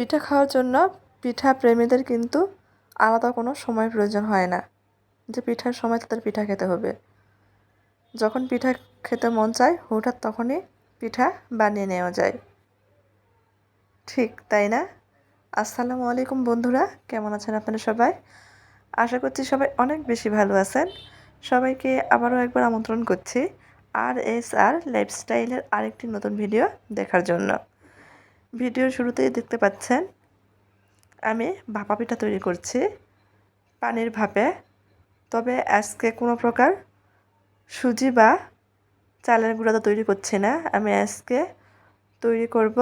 পিঠা খাওয়ার জন্য পিঠা প্রেমীদের কিন্তু আলাদা কোনো সময় প্রয়োজন হয় না। যে পিঠার সময় তাদের পিঠা খেতে হবে। যখন পিঠা খেতে মন চায়, হঠাৎ তখনই পিঠা বানিয়ে নেওয়া যায়। ঠিক, তাই না? আসসালামু আলাইকুম বন্ধুরা, কেমন আছেন আপনারা সবাই? আশা করছি সবাই অনেক বেশি ভালো আছেন। সবাইকে আবারও একবার আমন্ত্রণ করছি আর এস আর লাইফস্টাইলের আরেকটি নতুন ভিডিও দেখার জন্য। ভিডিওর শুরুতেই দেখতে পাচ্ছেন, আমি ভাপা পিঠা তৈরি করছি, পানির ভাপে। তবে আজকে কোনো প্রকার সুজি বা চালের গুঁড়া তো তৈরি করছি না, আমি আজকে তৈরি করব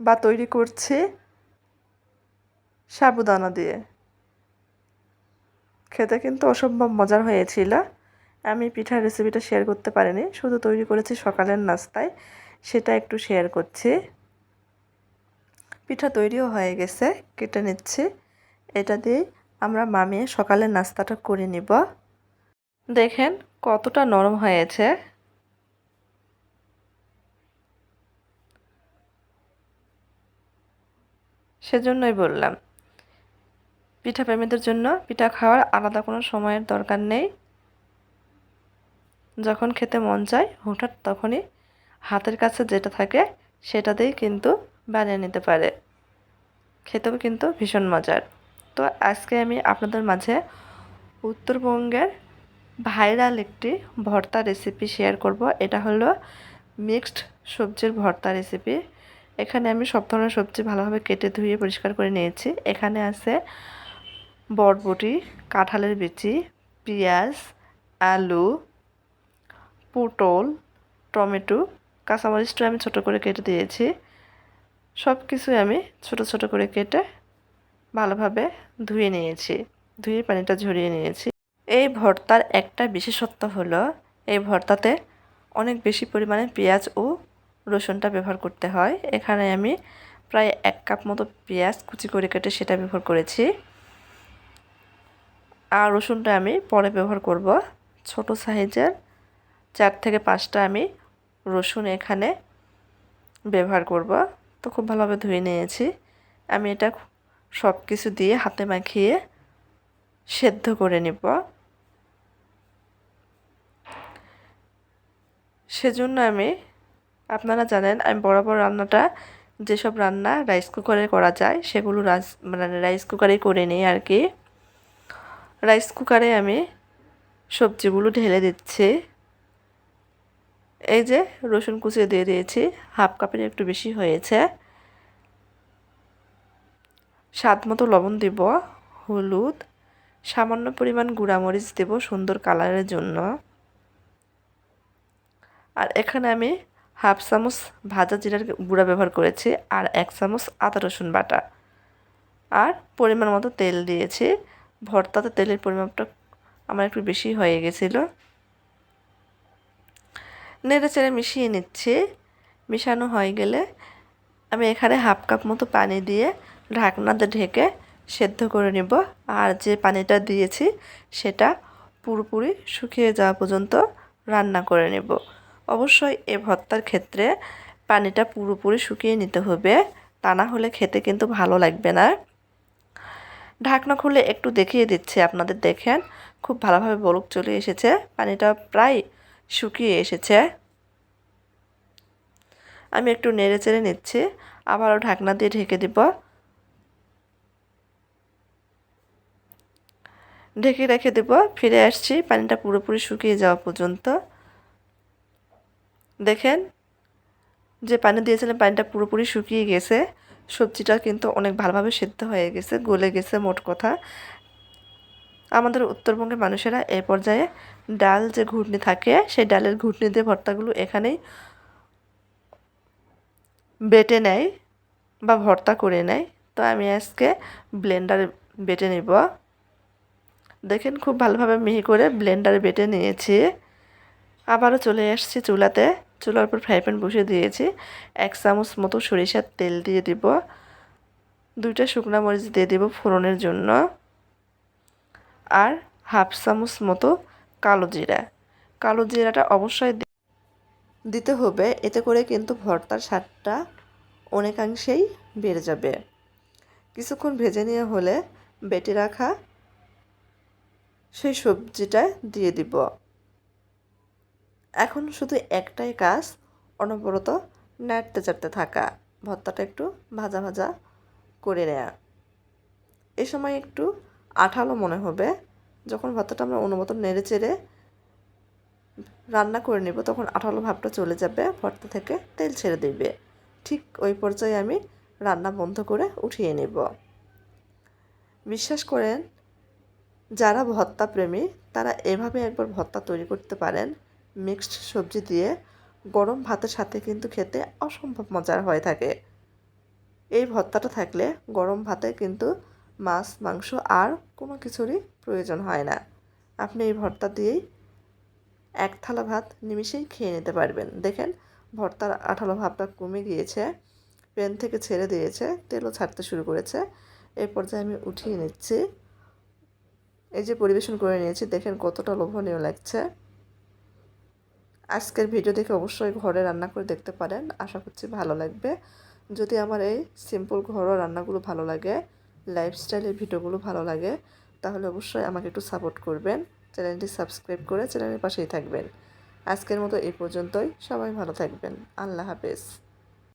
বা তৈরি করছি সাবুদানা দিয়ে। খেতে কিন্তু অসম্ভব মজার হয়েছিল। আমি পিঠার রেসিপিটা শেয়ার করতে পারিনি, শুধু তৈরি করেছি সকালের নাস্তায়, সেটা একটু শেয়ার করছি। পিঠা তৈরিও হয়ে গেছে, কেটে নিচ্ছি। এটা দিয়ে আমরা মামিয়ে সকালের নাস্তাটা করে নিব। দেখেন কতটা নরম হয়েছে। সেজন্যই বললাম পিঠা প্রেমীদের জন্য পিঠা খাওয়ার আলাদা কোনো সময়ের দরকার নেই। যখন খেতে মন চায়, হঠাৎ তখনই হাতের কাছে যেটা থাকে সেটা দিয়েই কিন্তু বানিয়ে নিতে পারে। খেতেও কিন্তু ভীষণ মজার। তো আজকে আমি আপনাদের মাঝে উত্তরবঙ্গের ভাইরাল একটি ভর্তা রেসিপি শেয়ার করব। এটা হলো মিক্সড সবজির ভর্তা রেসিপি এখানে আমি সব ধরনের সবজি ভালোভাবে কেটে ধুয়ে পরিষ্কার করে নিয়েছি। এখানে আছে বরবটি, কাঁঠালের বিচি, পেঁয়াজ, আলু পটল, টমেটো, কাঁচামরিচটা আমি ছোট করে কেটে দিয়েছি। সব কিছুই আমি ছোট ছোট করে কেটে ভালোভাবে ধুয়ে নিয়েছি। ধুয়ে পানিটা ঝরিয়ে নিয়েছি। এই ভর্তার একটা বিশেষত্ব হলো, এই ভর্তাতে অনেক বেশি পরিমাণে পেঁয়াজ ও রসুনটা ব্যবহার করতে হয়। এখানে আমি প্রায় এক কাপ মতো পেঁয়াজ কুচি করে কেটে সেটা ব্যবহার করেছি। আর রসুনটা আমি পরে ব্যবহার করব ছোট সাইজের চার থেকে পাঁচটা আমি রসুন এখানে ব্যবহার করব। তো খুব ভালোভাবে ধুয়ে নিয়েছি। আমি এটা সব কিছু দিয়ে হাতে মাখিয়ে সেদ্ধ করে নেব। সেজন্য আমি, আপনারা জানেন, আমি বরাবর রান্নাটা, যেসব রান্না রাইস কুকারে করা যায়, সেগুলো রাইস মানে রাইস কুকারেই করে নিই আর কি। রাইস কুকারে আমি সবজিগুলো ঢেলে দিচ্ছি। এই যে রসুন কুচিয়ে দিয়ে দিয়েছি। হাফ কাপের একটু বেশি হয়েছে। স্বাদ মতো লবণ দিব, হলুদ, সামান্য পরিমাণ গুঁড়ামরিচ দেব সুন্দর কালারের জন্য। আর এখানে আমি হাফ চামচ ভাজা জিরার গুঁড়া ব্যবহার করেছি আর এক চামচ আদা রসুন বাটা। আর পরিমাণ মতো তেল দিয়েছি। ভর্তাতে তেলের পরিমাণটা আমার একটু বেশি হয়ে গেছিল। নেড়ে চেড়ে মিশিয়ে নিচ্ছি। মিশানো হয়ে গেলে আমি এখানে হাফ কাপ মতো পানি দিয়ে ঢাকনাতে ঢেকে সেদ্ধ করে নেব। আর যে পানিটা দিয়েছি, সেটা পুরোপুরি শুকিয়ে যাওয়া পর্যন্ত রান্না করে নেব। অবশ্যই এ ভর্তার ক্ষেত্রে পানিটা পুরোপুরি শুকিয়ে নিতে হবে, তা না হলে খেতে কিন্তু ভালো লাগবে না। ঢাকনা খুলে একটু দেখিয়ে দিচ্ছি, আপনাদের দেখেন। খুব ভালোভাবে বলক চলে এসেছে। পানিটা প্রায় শুকিয়ে এসেছে। আমি একটু নেড়ে চেড়ে নিচ্ছি, আবারও ঢাকনা দিয়ে ঢেকে দিব। ঢেকে রেখে দেব, ফিরে আসছি, পানিটা পুরোপুরি শুকিয়ে যাওয়া পর্যন্ত। দেখেন, যে পানি দিয়েছিলাম, পানিটা পুরোপুরি শুকিয়ে গেছে। সবজিটা কিন্তু অনেক ভালোভাবে সেদ্ধ হয়ে গেছে, গলে গেছে, মোট কথা। আমাদের উত্তরবঙ্গের মানুষেরা এ পর্যায়ে ডাল যে ঘুটনি থাকে, সেই ডালের ঘুটনি দিয়ে ভর্তাগুলো এখানেই বেটে নেয় বা ভর্তা করে নেয়। তো আমি আজকে ব্লেন্ডারে বেটে নেব। দেখেন খুব ভালোভাবে মিহি করে ব্লেন্ডারে বেটে নিয়েছি। আবারও চলে আসছি চুলাতে। চুলার উপর ফ্রাই প্যান বসিয়ে দিয়েছি। এক চামচ মতো সরিষার তেল দিয়ে দিব। দুইটা শুকনো মরিচ দিয়ে দেব ফোড়নের জন্য। আর হাফ চামচ মতো কালো জিরা। কালো জিরাটা অবশ্যই দিতে হবে, এতে করে কিন্তু ভর্তার স্বাদটা অনেকাংশেই বেড়ে যাবে। কিছুক্ষণ ভেজে নিয়ে হলে বেটে রাখা সেই সবজিটা দিয়ে দিব। এখন শুধু একটাই কাজ, অনবরত নাড়তে চাড়তে থাকা। ভর্তাটা একটু ভাজা ভাজা করে নেয়া। এ সময় একটু আঠালো মনে হবে। যখন ভর্তাটা আমরা অনুমত নেড়ে চেড়ে রান্না করে নেব, তখন আঠালো ভাবটা চলে যাবে ভর্তা থেকে তেল ছেড়ে দেবে। ঠিক ওই পর্যায়ে আমি রান্না বন্ধ করে উঠিয়ে নেব। বিশ্বাস করেন, যারা ভর্তা প্রেমী, তারা এভাবে একবার ভর্তা তৈরি করতে পারেন। মিক্সড সবজি দিয়ে গরম ভাতের সাথে কিন্তু খেতে অসম্ভব মজার হয়ে থাকে। এই ভর্তাটা থাকলে গরম ভাতে কিন্তু মাছ, মাংস আর কোনো কিছুরই প্রয়োজন হয় না। আপনি এই ভর্তা দিয়েই এক থালা ভাত নিমিষেই খেয়ে নিতে পারবেন। দেখেন, ভর্তার আঠালো ভাবটা কমে গিয়েছে, প্যান থেকে ছেড়ে দিয়েছে, তেলও ছাড়তে শুরু করেছে। এই পর্যায়ে আমি উঠিয়ে নিচ্ছি। এই যে পরিবেশন করে নিয়েছি, দেখেন কতটা লোভনীয় লাগছে। আজকের ভিডিও দেখে অবশ্যই ঘরে রান্না করে দেখতে পারেন। আশা করছি ভালো লাগবে। যদি আমার এই সিম্পল ঘরোয়া রান্নাগুলো ভালো লাগে লাইফস্টাইলের ভিডিওগুলো ভালো লাগে, তাহলে অবশ্যই আমাকে একটু সাপোর্ট করবেন। চ্যানেলটি সাবস্ক্রাইব করে চ্যানেলের পাশেই থাকবেন। আজকের মতো এই পর্যন্তই। সবাই ভালো থাকবেন। আল্লাহ হাফেজ।